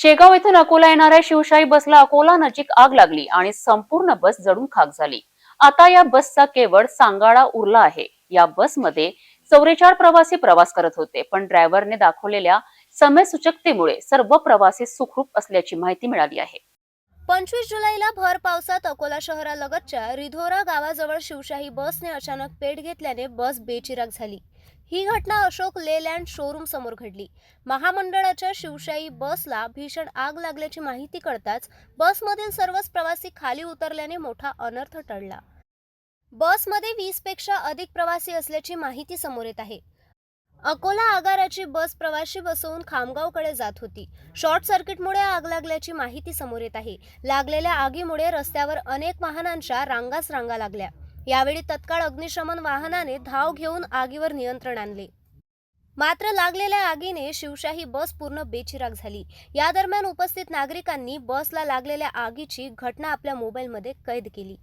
शेगाव येथून अकोला येणाऱ्या शिवशाही बसला अकोला नजीक आग लागली आणि संपूर्ण बस जडून खाक झाली. आता या बसचा केवळ सांगाडा उरला आहे. या बसमध्ये चौवेचाळ प्रवासी प्रवास करत होते पण ड्रायव्हरने दाखवलेल्या समय सूचकतेमुळे सर्व प्रवासी सुखरूप असल्याची माहिती मिळाली आहे. पंचवीस जुलैला भर पावसात अकोला शहरालगतच्या रिधोरा गावाजवळ शिवशाही बसने अचानक पेट घेतल्याने बस बेचिराग झाली. ही घटना अशोक लेलँड शोरूम समोर घडली. महामंडळाच्या शिवशाही बसला भीषण आग लागल्याची माहिती कळताच बसमधील सर्वच प्रवासी खाली उतरल्याने मोठा अनर्थ टळला. बसमध्ये वीसपेक्षा अधिक प्रवासी असल्याची माहिती समोर येत आहे. अकोला आगाराची बस प्रवाशी बसवून खामगावकडे जात होती. शॉर्ट सर्किटमुळे आग लागल्याची माहिती समोर येत आहे. लागलेल्या आगीमुळे रस्त्यावर अनेक वाहनांच्या रांगाच रांगा लागल्या. यावेळी तत्काळ अग्निशमन वाहनाने धाव घेऊन आगीवर नियंत्रण आणले. मात्र लागलेल्या आगीने शिवशाही बस पूर्ण बेचिराग झाली. या दरम्यान उपस्थित नागरिकांनी बसला लागलेल्या आगीची घटना आपल्या मोबाईलमध्ये कैद केली.